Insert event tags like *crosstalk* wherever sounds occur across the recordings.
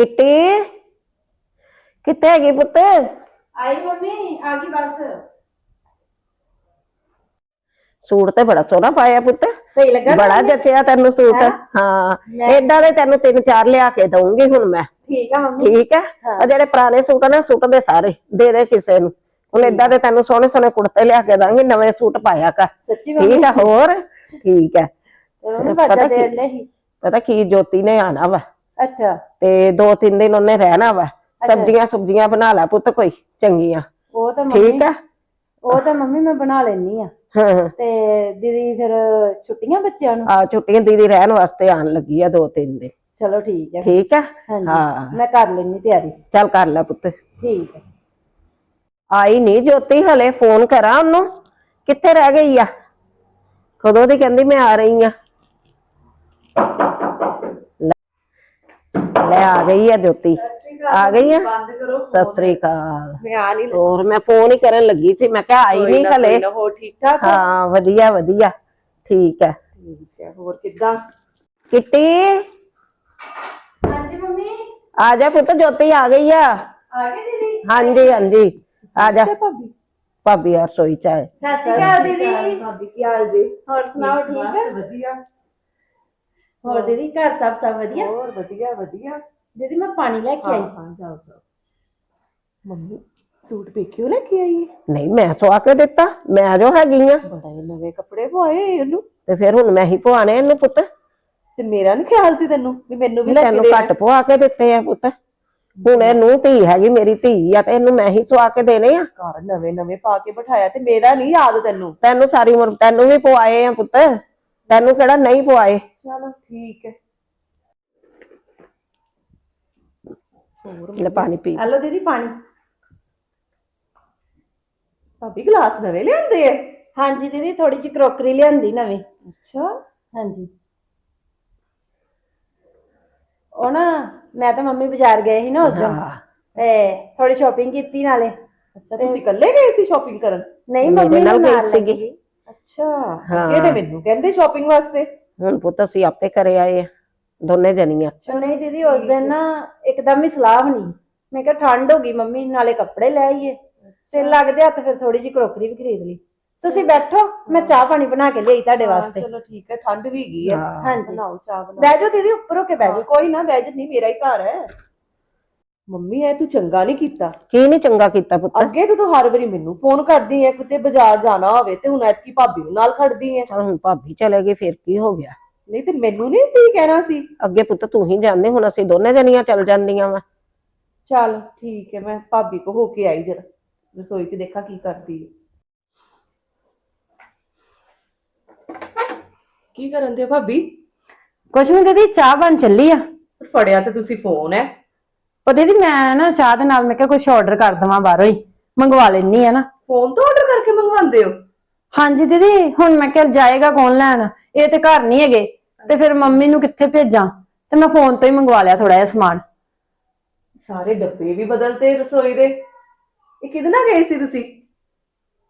Kitty? ਕਿੱਥੇ ਹੈਗੀ ਪੁੱਤ? ਆਈ ਮੰਮੀ ਆ ਗਈ ਬਸ। ਸੂਟ ਤੇ ਬੜਾ ਸੋਹਣਾ ਪਾਇਆ ਪੁੱਤ। ਸਹੀ ਲੱਗਾ ਨਾ ਬੜਾ ਮੰਮੀ? ਜੱਚਿਆ ਤੈਨੂੰ ਸੂਟ। ਹੈਂ? ਏਦਾਂ ਦੇ ਤੈਨੂੰ ਤਿੰਨ ਚਾਰ ਲਿਆ ਕੇ ਦਊਂਗੀ ਹੁਣ ਮੈਂ। ਠੀਕ ਆ ਮੰਮੀ। ਠੀਕ ਹੈ ਹਾਂ। ਆ ਜਿਹੜੇ ਪੁਰਾਣੇ ਸੂਟ ਆ ਨਾ ਸੁੱਟ ਦੇ ਸਾਰੇ ਦੇ ਦੇ ਕਿਸੇ ਨੂੰ। ਹੁਣ ਏਦਾਂ ਦੇ ਤੈਨੂੰ ਸੋਹਣੇ ਸੋਹਣੇ ਕੁੜਤੇ ਲਿਆ ਕੇ ਦਾਂਗੀ ਨਵੇਂ ਸੂਟ ਪਾਇਆ ਕਰ। ਸੱਚੀ ਮੰਮੀ ਠੀਕ ਹੈ ਹੋਰ? ਠੀਕ ਹੈ ਮੰਮੀ ਪਤਾ ਕੀ- ਦੇਣ ਪਤਾ ਕੀ ਜੋਤੀ ਨੇ ਆਣਾ ਵਾ। ਅੱਛਾ। ਤੇ ਦੋ ਤਿੰਨ ਦਿਨ ਉਹਨੇ ਰਹਿਣਾ ਵਾ। ਸਬਜ਼ੀਆਂ ਸੁਬਜ਼ੀਆਂ ਬਣਾ ਲੈ ਪੁੱਤ ਕੋਈ ਚੰਗੀਆਂ। ਉਹ ਤਾਂ ਮੰਮੀ ਠੀਕ ਹੈ ਉਹ ਤਾਂ ਮੰਮੀ ਮੈਂ ਬਣਾ ਲੈਣੀ ਆ। ਹਾਂ ਤੇ ਦੀਦੀ ਫਿਰ ਛੁੱਟੀਆਂ ਬੱਚਿਆਂ ਨੂੰ? ਆ ਛੁੱਟੀਆਂ ਦੀਦੀ ਰਹਿਣ ਵਾਸਤੇ ਆਣ ਲੱਗੀ ਆ ਦੋ ਤਿੰਨ ਦਿਨ। ਚਲੋ ਠੀਕ ਹੈ ਠੀਕ ਹੈ ਹਾਂਜੀ। ਹਾਂ। ਮੈਂ ਕਰ ਲੈਣੀ ਤਿਆਰੀ। ਚੱਲ ਕਰ ਲੈ ਪੁੱਤ। ਠੀਕ ਹੈ ਆਈ ਨਹੀਂ ਜੋਤੀ ਹਲੇ ਫੋਨ ਕਰਾਂ ਉਹਨੂੰ। ਕਿੱਥੇ ਰਹਿ ਗਈ ਆ? ਕਦੋਂ ਦੀ ਕਹਿੰਦੀ ਮੈਂ ਆ ਰਹੀ ਆ? ਲੈ ਆ ਗਈ ਆ ਜੋਤੀ ਆ ਗਈ ਆ ਬੰਦ ਕਰੋ ਸਤਿ ਸ੍ਰੀ ਅਕਾਲ ਮੈਂ ਆ ਨਹੀਂ ਹੋਰ ਮੈਂ ਫੋਨ ਹੀ ਕਰਨ ਲੱਗੀ ਸੀ ਮੈਂ ਕਿਹਾ ਆਈ ਨਹੀਂ ਹਲੇ ਹੋ ਠੀਕ ਠਾਕ ਹਾਂ ਵਧੀਆ ਵਧੀਆ ਠੀਕ ਹੈ ਠੀਕ ਹੈ ਹੋਰ ਕਿੱਦਾਂ ਕਿੱਟੀ ਹਾਂਜੀ ਮੰਮੀ ਆ ਜਾ ਪੁੱਤ ਜੋਤੀ ਆ ਗਈ ਆ ਆ ਗਏ ਦੀਦੀ ਹਾਂਜੀ ਹਾਂਜੀ ਆ ਜਾ ਭਾਬੀ ਭਾਬੀ ਆ ਰਸੋਈ ਚ ਆਏ ਸਤਿ ਸ਼੍ਰੀ ਅਕਾਲ ਦੀਦੀ ਭਾਬੀ ਕੀ ਹਾਲ ਜੀ ਹੋਰ ਸੁਣਾਓ ਠੀਕ ਹੈ ਵਧੀਆ ਹੋਰ ਦੀਦੀ ਘਰ ਸਭ ਸਭ ਵਧੀਆ? ਹੋਰ ਵਧੀਆ ਵਧੀਆ। ਦੀਦੀ ਮੈਂ ਪਾਣੀ ਲੈ ਕੇ ਆਈ। ਹਾਂ ਜਾਓ ਜਾਓ। ਮੰਮੀ ਸੂਟ ਵੇਖਿਓ ਲੈ ਕੇ ਆਈ ਨਹੀਂ ਮੈਂ ਸਵਾ ਕੇ ਦਿੱਤਾ। ਮੈਂ ਜੋ ਹੈਗੀ ਆ ਬੜਾ ਹੀ ਨਵੇਂ ਕੱਪੜੇ ਪਵਾਏ ਇਹਨੂੰ। ਤੇ ਫਿਰ ਹੁਣ ਮੈਂ ਹੀ ਪਵਾਣੇ ਇਹਨੂੰ ਪੁੱਤ। ਤੇ ਮੇਰਾ ਨੀ ਖਿਆਲ ਸੀ ਤੈਨੂੰ ਵੀ ਮੈਨੂੰ ਵੀ ਲੈ ਕੇ ਤੈਨੂੰ ਦੇ। ਘੱਟ ਪਵਾ ਕੇ ਦਿੱਤੇ ਆ ਪੁੱਤ। ਹੁਣ ਇਹ ਨੂੰ ਧੀ ਹੈਗੀ ਮੇਰੀ ਧੀ ਆ ਤੇ ਇਹਨੂੰ ਮੈਂ ਹੀ ਸਵਾ ਕੇ ਦੇਣੇ ਆ। ਘਰ ਨਵੇਂ ਨਵੇਂ ਪਾ ਕੇ ਬਿਠਾਇਆ ਤੇ ਮੇਰਾ ਨਹੀਂ ਯਾਦ ਤੈਨੂੰ। ਤੈਨੂੰ ਸਾਰੀ ਉਮਰ ਤੈਨੂੰ ਵੀ ਪਵਾਏ ਆ ਪੁੱਤ। ਤੈਨੂੰ ਕਿਹੜਾ ਨਹੀਂ ਪਵਾਏ? ਚਲੋ ਠੀਕ ਹੈ। ਲੈ ਪਾਣੀ ਪੀ। ਹਲੋ ਦੀਦੀ ਪਾਣੀ। ਭਾਬੀ ਗਲਾਸ ਨਵੇਂ ਲਿਆਂਦੇ ਆ? ਹਾਂਜੀ ਦੀਦੀ ਥੋੜੀ ਜਿਹੀ ਕਰੋਕਰੀ ਲਿਆਂਦੀ ਨਵੀਂ। ਅੱਛਾ। ਹਾਂਜੀ। ਉਹ ਨਾ ਮੈਂ ਤਾਂ ਮੰਮੀ ਬਾਜ਼ਾਰ ਗਏ ਸੀ ਨਾ ਉਸ ਦਿਨ। ਹਾਂ। ਤੇ ਥੋੜੀ ਸ਼ਾਪਿੰਗ ਕੀਤੀ ਨਾਲੇ। ਅੱਛਾ ਤੁਸੀਂ ਇਕੱਲੇ ਗਏ ਸੀ ਸ਼ਾਪਿੰਗ ਕਰਨ? ਨਹੀਂ ਮੇਰੇ ਮੰਮੀ ਨਾਲ ਨਾਲ ਗਈ ਸੀਗੀ। ਅੱਛਾ ਹਾਂ। ਤੇ ਮੈਨੂੰ ਕਹਿੰਦੇ ਸ਼ਾਪਿੰਗ ਵਾਸਤੇ। ਹੁਣ ਪੁੱਤ ਅਸੀਂ ਆਪੇ ਕਰੇ ਆਏ ਆ ਦੋਨੇ ਜਣੀਆਂ। ਚਲ ਨਹੀਂ ਦੀਦੀ ਉਸ ਦਿਨ ਨਾ ਇੱਕਦਮ ਹੀ ਸਲਾਹ ਬਣੀ। ਮੈਂ ਕਿਹਾ ਠੰਡ ਹੋ ਗਈ ਮੰਮੀ ਨਾਲੇ ਕੱਪੜੇ ਲੈ ਆਈਏ। ਤੇ ਲੱਗਦੇ ਹੱਥ ਫਿਰ ਥੋੜੀ ਜਿਹੀ ਕਰੋਕਰੀ ਵੀ ਖਰੀਦ ਲਈ। ਤੁਸੀਂ ਬੈਠੋ ਮੈਂ ਚਾਹ ਪਾਣੀ ਬਣਾ ਕੇ ਲਿਆਈ ਤੁਹਾਡੇ ਹਾਂ, ਵਾਸਤੇ। ਚਲੋ ਠੀਕ ਹੈ ਠੰਡ ਵੀ ਗਈ ਹੈ। ਹਾਂ। ਹਾਂਜੀ। ਬਣਾਓ ਚਾਹ ਬਣਾਓ। ਬਹਿ ਜਾਓ ਦੀਦੀ ਉੱਪਰ ਹੋ ਕੇ ਬਹਿ ਜਾਓ। ਕੋਈ ਨਾ ਵੈਜ ਨਹੀਂ ਮੇਰਾ ਹੀ ਘਰ ਹੈ। ਮੰਮੀ ਐ ਤੂੰ ਚੰਗਾ ਨਹੀਂ ਕੀਤਾ। ਕੀ ਨਹੀਂ ਚੰਗਾ ਕੀਤਾ ਪੁੱਤ? ਅੱਗੇ ਤਾਂ ਤੂੰ ਹਰ ਵਾਰੀ ਮੈਨੂੰ ਫੋਨ ਕਰਦੀ ਐ ਕਿਤੇ ਬਾਜ਼ਾਰ ਜਾਣਾ ਹੋਵੇ ਤੇ ਹੁਣ ਐਤਕੀ ਭਾਬੀ ਨੂੰ ਨਾਲ ਖੜਦੀ ਐ। ਚਲ ਹੁਣ ਭਾਬੀ ਚਲੇ ਗਈ ਫਿਰ ਕੀ ਹੋ ਗਿਆ? ਨਹੀਂ ਤੇ ਮੈਨੂੰ ਨਹੀਂ ਤੀ ਕਹਿਣਾ ਸੀ। ਅੱਗੇ ਪੁੱਤ ਤੂੰ ਹੀ ਜਾਂਦੇ ਹੁਣ ਅਸੀਂ ਦੋਨੇ ਜਣੀਆਂ ਚੱਲ ਜਾਂਦੀਆਂ ਵਾ। ਚੱਲ ਠੀਕ ਹੈ ਮੈਂ ਭਾਬੀ ਕੋ ਹੋ ਕੇ ਆਈ ਜਰਾ। ਰਸੋਈ 'ਚ ਦੇਖਾਂ ਕੀ ਕਰਦੀ ਹੈ ਕੀ ਕਰਨ ਦੇ ਭਾਬੀ? ਕੁਛ ਨਹੀਂ ਦੀਦੀ ਚਾਹ ਬਣ ਚੱਲੀ ਆ। ਫੜਿਆ ਤੇ ਤੁਸੀਂ ਫੋਨ ਹੈ ਉਹ ਦੀਦੀ ਮੈਂ ਨਾ ਚਾਹ ਦੇ ਨਾਲ ਮੈਂ ਕਿਹਾ ਕੁਛ ਆਰਡਰ ਕਰ ਦਵਾਂ ਬਾਹਰੋਂ ਹੀ। ਮੰਗਵਾ ਲੈਣੀ ਆ ਨਾ। ਫੋਨ ਤੋਂ ਆਰਡਰ ਕਰਕੇ ਮੰਗਵਾਉਂਦੇ ਹੋ? ਹਾਂਜੀ ਦੀਦੀ ਹੁਣ ਮੈਂ ਕਿਹਾ ਜਾਏਗਾ ਕੌਣ ਲੈਣ? ਇਹ ਤੇ ਘਰ ਨਹੀਂ ਹੈਗੇ। ਤੇ ਫਿਰ ਮੰਮੀ ਨੂੰ ਕਿੱਥੇ ਭੇਜਾਂ? ਤੇ ਮੈਂ ਫੋਨ ਤੋਂ ਹੀ ਮੰਗਵਾ ਲਿਆ ਥੋੜਾ ਜਿਹਾ ਸਮਾਨ। ਸਾਰੇ ਡੱਬੇ ਵੀ ਬਦਲਤੇ ਰਸੋਈ ਦੇ। ਇਹ ਕਿਹਦੇ ਨਾਲ ਗਏ ਸੀ ਤੁਸੀਂ?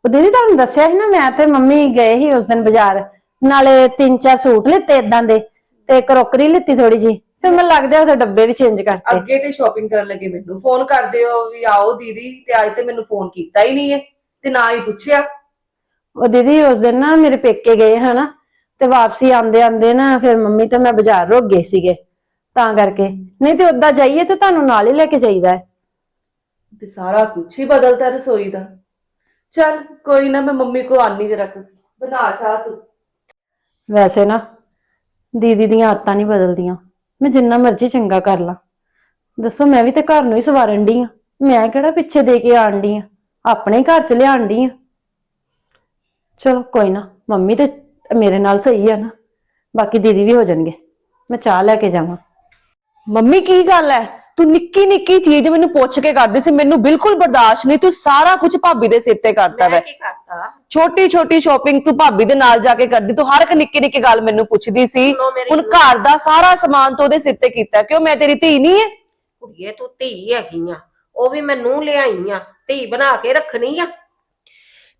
ਉਹ ਦੀਦੀ ਤੁਹਾਨੂੰ ਦੱਸਿਆ ਸੀ ਨਾ ਮੈਂ ਤੇ ਮੰਮੀ ਗਏ ਸੀ ਉਸ ਦਿਨ ਬਾਜ਼ਾਰ। ਨਾਲੇ ਤਿੰਨ ਚਾਰ ਸੂਟ ਲਿੱਤੇ ਇਦਾਂ ਦੇ। ਤੇ ਕਰੋਕਰੀ ਲਿੱਤੀ ਥੋੜੀ ਜੀ ਫਿਰ ਮੈਨੂੰ ਲੱਗਦਾ ਉਹਦੇ ਡੱਬੇ ਵੀ ਚੇਂਜ ਕਰਤੇ। ਅੱਗੇ ਤੇ ਸ਼ਾਪਿੰਗ ਕਰਨ ਲੱਗੇ ਮੈਨੂੰ। ਫੋਨ ਕਰਦੇ ਹੋ ਵੀ ਆਓ ਦੀਦੀ ਤੇ ਅੱਜ ਤੇ ਮੈਨੂੰ ਫੋਨ ਕੀਤਾ ਹੀ ਨਹੀਂ ਹੈ ਤੇ ਨਾ ਹੀ ਪੁੱਛਿਆ। ਉਹ ਦੀਦੀ ਉਸ ਦਿਨ ਨਾ ਮੇਰੇ ਪੇਕੇ ਗਏ ਹਨਾ? ਤੇ ਵਾਪਸੀ ਆਂਦੇ ਆਂਦੇ ਨਾ ਫਿਰ ਮੰਮੀ ਤੇ ਮੈਂ ਬਾਜ਼ਾਰ ਰੁਕ ਗਏ ਸੀਗੇ ਤਾਂ ਕਰਕੇ। ਨਹੀਂ ਤੇ ਉਦਾਂ ਜਾਈਏ ਤੇ ਤੁਹਾਨੂੰ ਨਾਲ ਹੀ ਲੈ ਕੇ ਜਾਈਦਾ ਹੈ। ਤੇ ਸਾਰਾ ਕੁਝ ਹੀ ਬਦਲਤਾ ਰਸੋਈ ਦਾ। ਚੱਲ ਕੋਈ ਨਾ ਮੈਂ ਮੰਮੀ ਕੋ ਆਨੀ ਜਰਾ ਕੁ। ਬਣਾ ਚਾਹ ਤੂੰ। ਵੈਸੇ ਨਾ ਦੀਦੀ ਦੀਆਂ ਆਦਤਾਂ ਨਹੀਂ ਬਦਲਦੀਆਂ। ਮੈਂ ਜਿੰਨਾ ਮਰਜ਼ੀ ਚੰਗਾ ਕਰ ਲਾਂ। ਦੱਸੋ ਮੈਂ ਵੀ ਤੇ ਘਰ ਨੂੰ ਹੀ ਸਵਾਰਨ ਡਈ ਆ। ਮੈਂ ਕਿਹੜਾ ਪਿੱਛੇ ਦੇ ਕੇ ਆਣ ਡਈ ਆ? ਆਪਣੇ ਘਰ ਚ ਲਿਆਣ ਡਈ ਆ। ਚਲੋ ਕੋਈ ਨਾ, ਮੰਮੀ ਤੇ ਮੇਰੇ ਨਾਲ ਸਹੀ ਆ ਨਾ। ਬਾਕੀ ਦੀਦੀ ਵੀ ਹੋ ਜਾਣਗੇ। ਮੈਂ ਚਾਹ ਲੈ ਕੇ ਜਾਵਾਂ। ਮੰਮੀ ਕੀ ਗੱਲ ਹੈ ਤੂੰ ਨਿੱਕੀ ਨਿੱਕੀ ਚੀਜ਼ ਮੈਨੂੰ ਪੁੱਛ ਕੇ ਕਰਦੀ ਸੀ ਮੈਨੂੰ ਬਿਲਕੁਲ ਬਰਦਾਸ਼ਤ ਨਹੀਂ ਤੂੰ ਸਾਰਾ ਕੁਝ ਭਾਬੀ ਦੇ ਸਿਰ ਤੇ ਕਰਦਾ ਵੈ। ਕੀ ਕਰਤਾ? ਛੋਟੀ ਛੋਟੀ ਸ਼ਾਪਿੰਗ ਤੂੰ ਭਾਬੀ ਦੇ ਨਾਲ ਜਾ ਕੇ ਕਰਦੀ ਤੂੰ ਹਰ ਇੱਕ ਨਿੱਕੀ ਨਿੱਕੀ ਗੱਲ ਮੈਨੂੰ ਪੁੱਛਦੀ ਸੀ। ਸੁਣੋ ਮੇਰੀ ਹੁਣ ਘਰ ਦਾ ਸਾਰਾ ਸਮਾਨ ਤੋਂ ਉਹਦੇ ਸਿਰ ਤੇ ਕੀਤਾ ਕਿਉਂ ਮੈਂ ਤੇਰੀ ਧੀ ਨਹੀਂ ਹੈ ਕੁੜੀਏ ਤੂੰ ਧੀ ਹੈਗੀ ਆ ਉਹ ਵੀ ਮੈਂ ਨੂੰ ਲਿਆਈ ਆ ਧੀ ਬਣਾ ਕੇ ਰੱਖਣੀ ਆ।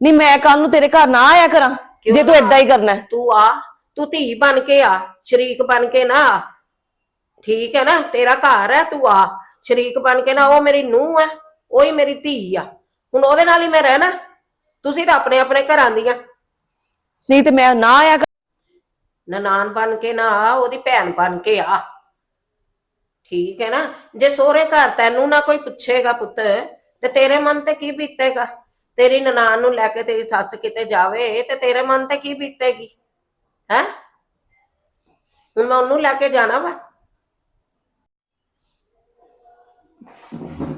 ਨਹੀਂ ਮੈਂ ਕੱਲ ਨੂੰ ਤੇਰੇ ਘਰ ਨਾ ਆਇਆ ਕਰਾਂ ਜੇ ਤੂੰ? ਏਦਾਂ ਹੀ ਕਰਨਾ ਹੈ ਤੂੰ ਆ ਤੂੰ ਧੀ ਬਣ ਕੇ ਆ ਸ਼ਰੀਕ ਬਣ ਕੇ ਨਾ ਆ। ਠੀਕ ਹੈ ਨਾ? ਤੇਰਾ ਘਰ ਹੈ ਤੂੰ ਆ। ਸ਼ਰੀਕ ਬਣ ਕੇ ਨਾ ਉਹ ਮੇਰੀ ਨੂੰਹ ਹੈ ਉਹ ਹੀ ਮੇਰੀ ਧੀ ਆ। ਹੁਣ ਉਹਦੇ ਨਾਲ ਹੀ ਮੈਂ ਰਹਿਣਾ। ਤੁਸੀਂ ਤਾਂ ਆਪਣੇ ਆਪਣੇ ਘਰਾਂ ਦੀਆਂ। ਨਹੀਂ ਤੇ ਮੈਂ ਨਾ ਆਇਆ ਕਰ- ਨਨਾਣ ਬਣ ਕੇ ਨਾ ਆ ਉਹਦੀ ਭੈਣ ਬਣ ਕੇ ਆ। ਠੀਕ ਹੈ ਨਾ? ਜੇ ਸੋਹਰੇ ਘਰ ਤੈਨੂੰ ਨਾ ਕੋਈ ਪੁੱਛੇਗਾ ਪੁੱਤ ਤੇ ਤੇਰੇ ਮਨ ਤੇ ਕੀ ਬੀਤੇਗਾ? ਤੇਰੀ ਨਨਾਣ ਨੂੰ ਲੈ ਕੇ ਤੇਰੀ ਸੱਸ ਕਿਤੇ ਜਾਵੇ ਤੇ ਤੇਰੇ ਮਨ ਤੇ ਕੀ ਬੀਤੇਗੀ? ਹੈ? ਹੁਣ ਮੈਂ ਉਹਨੂੰ ਲੈ ਕੇ ਜਾਣਾ ਵਾ।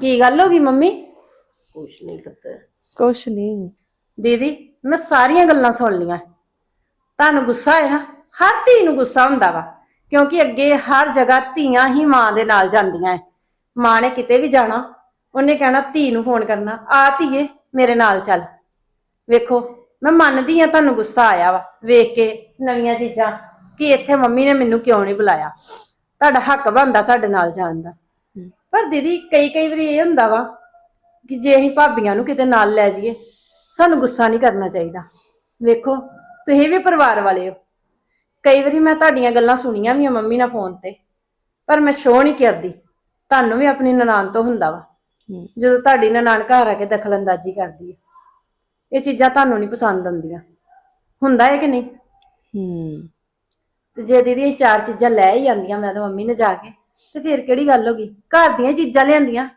ਕੀ ਗੱਲ ਹੋ ਗਈ ਮੰਮੀ? ਕੁਛ ਨਹੀਂ ਪੁੱਤ। ਕੁਛ ਨਹੀਂ। ਦੀਦੀ ਮੈਂ ਸਾਰੀਆਂ ਗੱਲਾਂ ਸੁਣ ਲੀਆਂ। ਤੁਹਾਨੂੰ ਗੁੱਸਾ ਹੈ ਨਾ ਹਰ ਧੀ ਨੂੰ ਗੁੱਸਾ ਹੁੰਦਾ ਵਾ ਕਿਉਂਕਿ ਅੱਗੇ ਹਰ ਜਗ੍ਹਾ ਧੀਆਂ ਹੀ ਮਾਂ ਦੇ ਨਾਲ ਜਾਂਦੀਆਂ ਐ। ਮਾਂ ਨੇ ਕਿਤੇ ਵੀ ਜਾਣਾ ਉਹਨੇ ਕਹਿਣਾ ਧੀ ਨੂੰ ਫੋਨ ਕਰਨਾ ਆ ਧੀਏ ਮੇਰੇ ਨਾਲ ਚੱਲ। ਵੇਖੋ ਮੈਂ ਮੰਨਦੀ ਆ ਤੁਹਾਨੂੰ ਗੁੱਸਾ ਆਇਆ ਵਾ ਵੇਖ ਕੇ ਨਵੀਆਂ ਚੀਜ਼ਾਂ ਕਿ ਇੱਥੇ ਮੰਮੀ ਨੇ ਮੈਨੂੰ ਕਿਉਂ ਨਹੀਂ ਬੁਲਾਇਆ? ਤੁਹਾਡਾ ਹੱਕ ਬਣਦਾ ਸਾਡੇ ਨਾਲ ਜਾਣ ਦਾ। ਪਰ ਦੀਦੀ ਕਈ ਕਈ ਵਾਰੀ ਇਹ ਹੁੰਦਾ ਵਾ ਕਿ ਜੇ ਅਸੀਂ ਭਾਬੀਆਂ ਨੂੰ ਕਿਤੇ ਨਾਲ ਲੈ ਜਾਈਏ ਸਾਨੂੰ ਗੁੱਸਾ ਨਹੀਂ ਕਰਨਾ ਚਾਹੀਦਾ। ਵੇਖੋ ਤੁਸੀਂ ਵੀ ਪਰਿਵਾਰ ਵਾਲੇ ਹੋ। ਕਈ ਵਾਰੀ ਮੈਂ ਤੁਹਾਡੀਆਂ ਗੱਲਾਂ ਸੁਣੀਆਂ ਵੀ ਆ ਮੰਮੀ ਨਾਲ ਫੋਨ ਤੇ ਪਰ ਮੈਂ ਸ਼ੋਅ ਨਹੀਂ ਕਰਦੀ। ਤੁਹਾਨੂੰ ਵੀ ਆਪਣੀ ਨਨਾਣ ਤੋਂ ਹੁੰਦਾ ਵਾ। ਜਦੋਂ ਤੁਹਾਡੀ ਨਨਾਣ ਘਰ ਆ ਕੇ ਦਖਲਅੰਦਾਜ਼ੀ ਕਰਦੀ ਹੈ ਇਹ ਚੀਜ਼ਾਂ ਤੁਹਾਨੂੰ ਨਹੀਂ ਪਸੰਦ ਆਉਂਦੀਆਂ। ਹੁੰਦਾ ਹੈ ਕਿ ਨਹੀਂ? ਹੂੰ। ਤੇ ਜੇ ਦੀਦੀ ਇਹ ਚਾਰ ਚੀਜ਼ਾਂ ਲੈ ਹੀ ਆਂਦੀਆਂ ਮੈਂ ਤਾਂ ਮੰਮੀ ਨੇ ਜਾ ਕੇ ਤੇ ਫਿਰ ਕਿਹੜੀ ਗੱਲ ਹੋ ਗਈ? ਘਰ ਦੀਆਂ ਚੀਜ਼ਾਂ ਲਿਆਂਦੀਆਂ।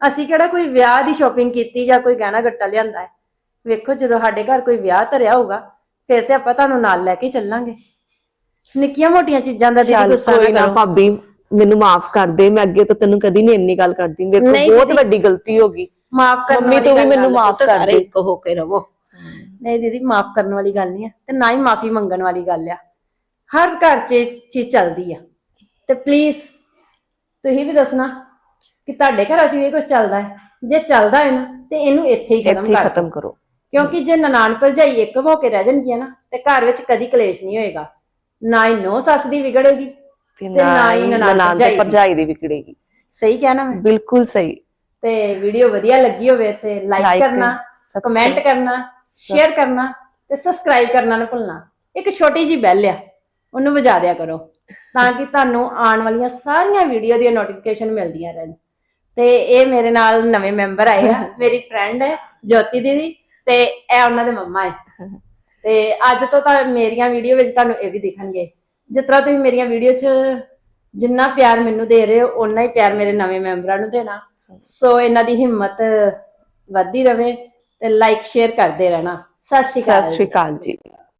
ਅਸੀਂ ਕਿਹੜਾ ਕੋਈ ਵਿਆਹ ਦੀ ਸ਼ਾਪਿੰਗ ਕੀਤੀ ਜਾਂ ਕੋਈ ਗਹਿਣਾ ਗੱਟਾ ਲਿਆਂਦਾ ਹੈ? ਵੇਖੋ ਜਦੋਂ ਸਾਡੇ ਘਰ ਕੋਈ ਵਿਆਹ ਧਰਿਆ ਹੋਊਗਾ ਫਿਰ ਤੇ ਆਪਾਂ ਤੁਹਾਨੂੰ ਨਾਲ ਲੈ ਕੇ ਚੱਲਾਂਗੇ। ਨਿੱਕੀਆਂ ਮੋਟੀਆਂ ਚੀਜ਼ਾਂ ਦਾ ਦੀਦੀ ਚੱਲ ਗੁੱਸਾ ਕੋਈ ਨਾ ਨਾ ਕਰੋ। ਭਾਬੀ ਮੈਨੂੰ ਮਾਫ ਕਰ ਦੇ ਮੈਂ ਅੱਗੇ ਤੋਂ ਤੈਨੂੰ ਕਦੀ ਨਹੀਂ ਇੰਨੀ ਗੱਲ ਕਰਦੀ। ਮੇਰੇ ਕੋਲ ਬਹੁਤ ਦੀਦੀ। ਵੱਡੀ ਗਲਤੀ ਹੋ ਗਈ। ਮਾਫ ਕਰਨ ਮੰਮੀ ਵਾਲੀ ਤੂੰ ਵੀ ਗੱਲ ਮੈਨੂੰ ਆ। ਮਾਫ ਪੁੱਤ ਕਰ ਸਾਰੇ ਦੇ। ਇੱਕ ਹੋ ਕੇ ਰਵੋ ਨਹੀਂ ਦੀਦੀ ਮਾਫ ਕਰਨ ਵਾਲੀ ਗੱਲ ਨਹੀਂ ਹੈ ਤੇ ਨਾ ਹੀ ਮਾਫੀ ਮੰਗਣ ਵਾਲੀ ਗੱਲ ਆ। ਹਰ ਘਰ 'ਚ ਇਹ ਚੀਜ਼ ਚੱਲਦੀ ਆ। ਤੇ ਪਲੀਜ਼ ਤੁਸੀਂ ਵੀ ਦੱਸਣਾ ਕਿ ਤੁਹਾਡੇ ਘਰਾਂ 'ਚ ਵੀ ਇਹ ਕੁਝ ਚੱਲਦਾ ਹੈ। ਜੇ ਚੱਲਦਾ ਹੈ ਨਾ ਤੇ ਇਹਨੂੰ ਇੱਥੇ ਹੀ ਖਤਮ ਇੱਥੇ ਹੀ ਕਰ ਖਤਮ ਦਿਓ। ਕਰੋ। ਕਿਉਂਕਿ ਜੇ ਨਨਾਣ ਭਰਜਾਈ ਇੱਕ ਹੋ ਕੇ ਰਹਿ ਜਾਣਗੀਆਂ ਨਾ ਤੇ ਘਰ ਵਿੱਚ ਕਦੀ ਕਲੇਸ਼ ਨਹੀਂ ਹੋਏਗਾ। ਨਾ ਹੀ ਨੋ ਸੱਸ ਦੀ ਵਿਗੜੇਗੀ ਤੇ ਨਾ ਹੀ ਨਨਾਣ ਤੇ ਭਰਜਾਈ ਦੀ। ਵਿਕੜੇਗੀ ਸਹੀ ਕਹਿਣਾ ਮੈਂ? ਬਿਲਕੁਲ ਸਹੀ। ਤੇ ਵੀਡੀਓ ਵਧੀਆ ਲੱਗੀ ਹੋਵੇ ਤੇ ਲਾਈਕ ਕਰਨਾ ਕਮੈਂਟ। ਕਰਨਾ ਸ਼ੇਅਰ ਕਰਨਾ ਤੇ ਸਬਸਕ੍ਰਾਈਬ ਕਰਨਾ ਨਾ ਭੁੱਲਣਾ। ਇੱਕ ਛੋਟੀ ਜੀ ਬੈਲ ਆ। ਉਹਨੂੰ ਵਜਾ ਦਿਆ ਕਰੋ ਤਾਂ ਕਿ ਤੁਹਾਨੂੰ ਆਉਣ ਵਾਲੀਆਂ ਸਾਰੀਆਂ ਵੀਡੀਓ ਦੀਆਂ ਨੋਟੀਫਿਕੇਸ਼ਨ ਮਿਲਦੀਆਂ ਰਹਿਣ। ਤੇ ਇਹ ਮੇਰੇ ਨਾਲ ਨਵੇਂ ਮੈਂਬਰ ਆਏ ਆ। *laughs* ਮੇਰੀ ਫਰੈਂਡ ਹੈ ਜੋਤੀ ਦੀਦੀ ਤੇ ਇਹ ਉਹਨਾਂ ਦੇ ਮੰਮਾ ਹੈ। *laughs* ਤੇ ਅੱਜ ਤੋਂ ਤਾਂ ਮੇਰੀਆਂ ਵੀਡੀਓ ਵਿੱਚ ਤੁਹਾਨੂੰ ਇਹ ਵੀ ਦਿਖਣਗੇ। ਜਿਸ ਤਰ੍ਹਾਂ ਤੁਸੀਂ ਮੇਰੀਆਂ ਵੀਡੀਓ 'ਚ ਜਿੰਨਾ ਪਿਆਰ ਮੈਨੂੰ ਦੇ ਰਹੇ ਹੋ ਓਨਾ ਹੀ ਪਿਆਰ ਮੇਰੇ ਨਵੇਂ ਮੈਂਬਰਾਂ ਨੂੰ ਦੇਣਾ। ਸੋ ਇਹਨਾਂ ਦੀ ਹਿੰਮਤ ਵੱਧਦੀ ਰਵੇ ਤੇ ਲਾਈਕ ਸ਼ੇਅਰ ਕਰਦੇ ਰਹਿਣਾ। ਸਤਿ ਸ਼੍ਰੀ ਅਕਾਲ। ਸਤਿ ਸ਼੍ਰੀ ਅਕਾਲ ਜੀ।